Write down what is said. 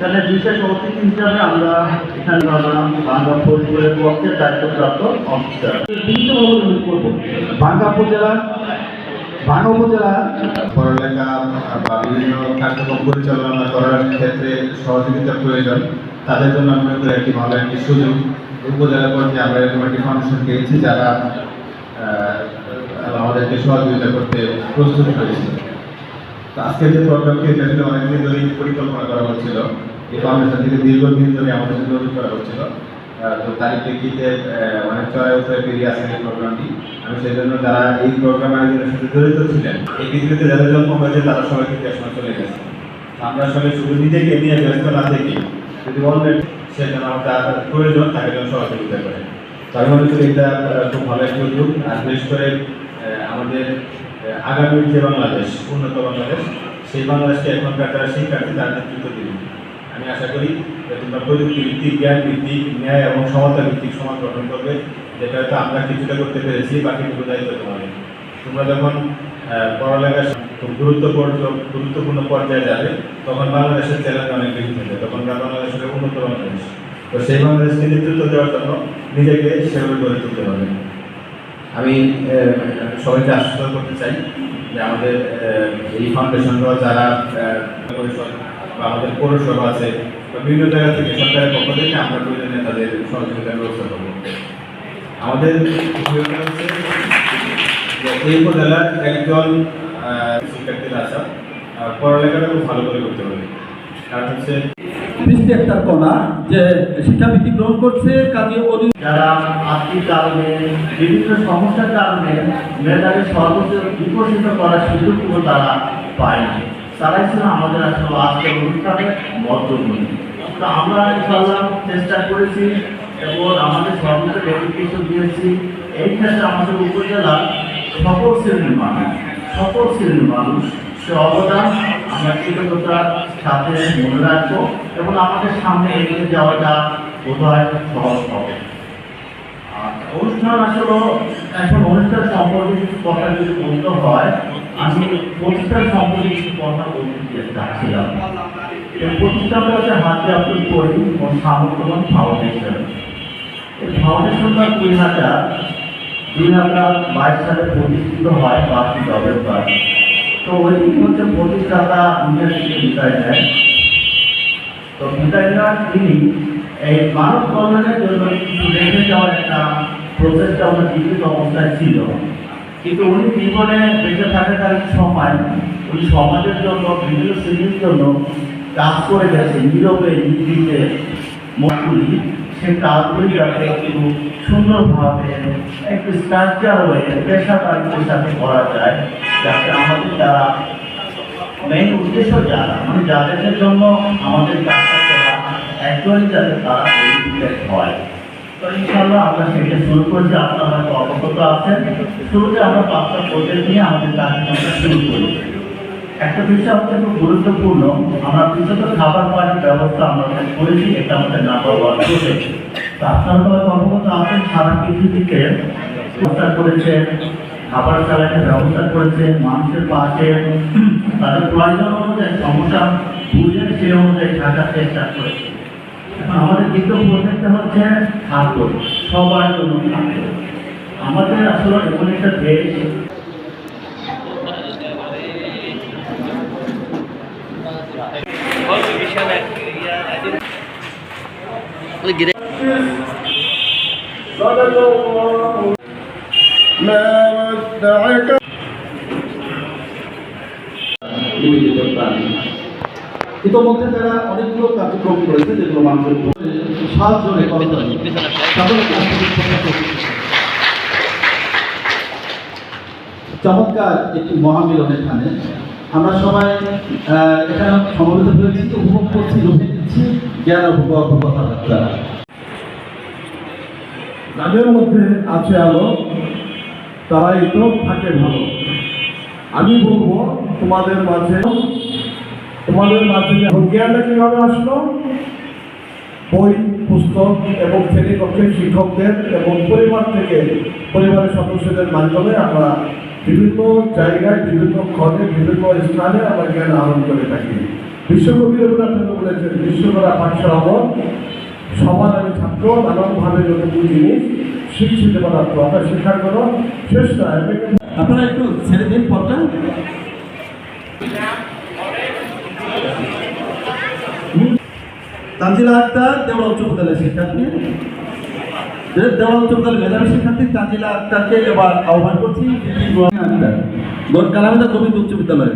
তাহলে বিশেষ অতিথি হিসাবে আমরা এখানে বাংলা বাংলা পরিবারের পক্ষে দায়িত্বপ্রাপ্ত অফিসার বিভিন্নভাবে উল্লেখ করব? উপজেলা ভাঙ্গা উপজেলা পড়ালেখা বা বিভিন্ন কার্যক্রম পরিচালনা করার ক্ষেত্রে সহযোগিতা প্রয়োজন। তাদের জন্য আমি করি একটি ভালো একটি সুযোগ। উপজেলা পর্যায়ে আমরা এরকম একটি ফাউন্ডেশন পেয়েছি যারা আমাদেরকে সহযোগিতা করতে প্রস্তুত হয়েছে। আজকে যে প্রোগ্রামটি এটা ছিল অনেকদিন ধরেই পরিকল্পনা করা হচ্ছিল। এই ফাউন্ডেশন থেকে দীর্ঘদিন ধরে আমাদের তৈরি করা হচ্ছিল। তো তারিখ প্রেক্ষিতে অনেক চড়াই উত্তরে পেরিয়ে আসেন এই প্রোগ্রামটি আমি সেই জন্য যারা এই প্রোগ্রাম আয়োজনের সাথে জড়িত ছিলেন, এই পৃথিবীতে যাদের জন্ম হয়েছে, তারা সবাই কিন্তু একসময় চলে গেছে। আমরা আসলে শুধু নিজেকে নিয়ে ব্যস্ত না থেকে, যদি অন্যের সে যেন তার প্রয়োজন তাকে যেন সহযোগিতা করে। তো আমি মনে করি এটা খুব ভালো একটি উদ্যোগ। আর বিশেষ করে আমাদের আহ, আগামীর যে বাংলাদেশ উন্নত বাংলাদেশ সেই বাংলাদেশকে এখনকার যারা শিক্ষার্থী তার নেতৃত্ব দিবে আমি আশা করি যে তোমরা প্রযুক্তি ভিত্তিক জ্ঞান ভিত্তিক ন্যায় এবং সমতা ভিত্তিক সমাজ গঠন করবে যেটা হয়তো আমরা কিছুটা করতে পেরেছি বাকিটুকু দায়িত্ব তোমাদের। তোমরা যখন পড়ালেখা খুব গুরুত্বপূর্ণ গুরুত্বপূর্ণ পর্যায়ে যাবে তখন বাংলাদেশের চ্যালেঞ্জ অনেক বেশি থাকবে তখন বাংলাদেশের উন্নত বাংলাদেশ। তো সেই বাংলাদেশকে নেতৃত্ব দেওয়ার জন্য নিজেকে সেভাবে গড়ে তুলতে হবে। আমি সবাইকে আশ্বস্ত করতে চাই যে আমাদের এই ফাউন্ডেশন যারা পরিষদ বা আমাদের পৌরসভা আছে বা বিভিন্ন জায়গা থেকে সরকারের পক্ষ থেকে আমরা প্রয়োজনে তাদের সহযোগিতার ব্যবস্থা করব। আমাদের এই উপজেলার একজন শিক্ষার্থীর আহ, পড়ালেখাটা খুব ভালো করে করতে হচ্ছে বৃষ্টি একটা কণা যে শিক্ষাবৃত্তি গ্রহণ করছে কাজে যারা আর্থিক কারণে বিভিন্ন সমস্যার কারণে মেধাকে সর্বোচ্চ বিকশিত করার সুযোগগুলো তারা পায়নি। তারাই ছিল আমাদের আসলে আজকের অনুষ্ঠানের মধ্যমণি। তো আমরা ইনশাল্লাহ চেষ্টা করেছি এবং আমাদের সর্বোচ্চ ডেডিকেশন দিয়েছি। এই ক্ষেত্রে আমাদের উপজেলার সকল শ্রেণির মানুষ সকল শ্রেণির মানুষ সে অবদান আমরা কৃতজ্ঞতার সাথে মনে রাখব এবং আমাদের সামনে এগিয়ে যাওয়াটা বোধ হয় সহজ হবে। অনুষ্ঠান আসলে, এখন অনুষ্ঠান সম্পর্কে কিছু কথা যদি বলতে হয়, আমি প্রতিষ্ঠান সম্পর্কে কিছু কথা বলতে চাচ্ছিলাম প্রতিষ্ঠানটা হচ্ছে হাতে আব্দুল করিম ও সামর্থ্যবান ফাউন্ডেশন এই ফাউন্ডেশনটা দুই হাজার দুই হাজার বাইশ সালে প্রতিষ্ঠিত হয় বার্ষিক নভেম্বর তো ওই হচ্ছে প্রতিষ্ঠাতা বিদায় তো বিদায় তিনি এই মানব কল্যাণের জন্য কিছু রেখে যাওয়ার একটা প্রচেষ্টা ওনার জীবিত অবস্থায় ছিল। কিন্তু উনি জীবনে বেঁচে থাকাকালীন সময় উনি সমাজের জন্য, বিভিন্ন শ্রেণির জন্য কাজ করে গেছে নীরবে নির্দিতে মতগুলি সে কাজগুলি যাতে একটু সুন্দরভাবে একটু স্ট্রাকচার হয়ে পেশাদারিত্বের সাথে করা যায় যাতে আমাদের যারা মেইন উদ্দেশ্য যারা মানে যাদের জন্য আমাদের কাজটা করা অ্যাকচুয়ালি যাতে তারা হয় তো ইনশাল্লাহ আমরা সেটা শুরু করছি আপনারা হয়তো অবগত আছেন শুরুতে আমরা পাঁচটা প্রজেক্ট নিয়ে আমাদের কার্যক্রমটা শুরু করি একটা বিষয় হচ্ছে খুব গুরুত্বপূর্ণ। আমরা বিশেষত খাবার পানির ব্যবস্থা আমরা করেছি, এটা আমাদের নাম্বার ওয়ান প্রজেক্ট তো আপনারা তো অবগত আছেন, সারা পৃথিবীতে ব্যবস্থা করেছে, খাবার চালানোর ব্যবস্থা করেছে, মানুষের পাশে, তাদের প্রয়োজন অনুযায়ী সমস্যা বুঝে সে অনুযায়ী থাকার চেষ্টা করেছে। এখন আমাদের দ্বিতীয় প্রজেক্টটা হচ্ছে খাদ্য, সবার জন্য খাদ্য। আমাদের আসলে এমন একটা দেশ নিবেদিত প্রাণ ইতোমধ্যে তারা অনেকগুলো কার্যক্রম করেছে যেগুলো মানুষের সাহায্য। চমৎকার একটি মহামিলন এখানে আমরা সবাই এখানে সমবেত হয়েছি উপভোগ করছি, রুখে দিচ্ছি, জ্ঞান উপভোগ কথাবার্তা। যাদের মধ্যে আছে আলো, তারাই তো থাকে ভালো। আমি বলব, তোমাদের মাঝে তোমাদের মাঝে জ্ঞানটা কীভাবে আসলো? বই পুস্তক এবং শ্রেণীকক্ষের শিক্ষকদের এবং পরিবার থেকে পরিবারের সদস্যদের মাধ্যমে আমরা বিভিন্ন জায়গায় বিভিন্ন ঘরে বিভিন্ন স্থানে আমরা জ্ঞান আহরণ করে থাকি। বিশ্বকবি রবীন্দ্রনাথ ঠাকুর বলেছেন বিশ্বকরা পাঠশালা সবার আমি ছাত্র নানানভাবে যতটুকু জিনিস শিক্ষিত পদার্থ অর্থাৎ শিক্ষার কোনো শেষ নয় আপনারা একটু ছেড়ে দিন পথটা তানজিলা আক্তার দেওয়া উচ্চ বিদ্যালয়ের শিক্ষার্থী। দেওয়া উচ্চ বিদ্যালয়ের মেধাবী শিক্ষার্থী তানজিলা আক্তারকে এবার আহ্বান করছি আক্তার। কালামিদা কবিতা উচ্চ বিদ্যালয়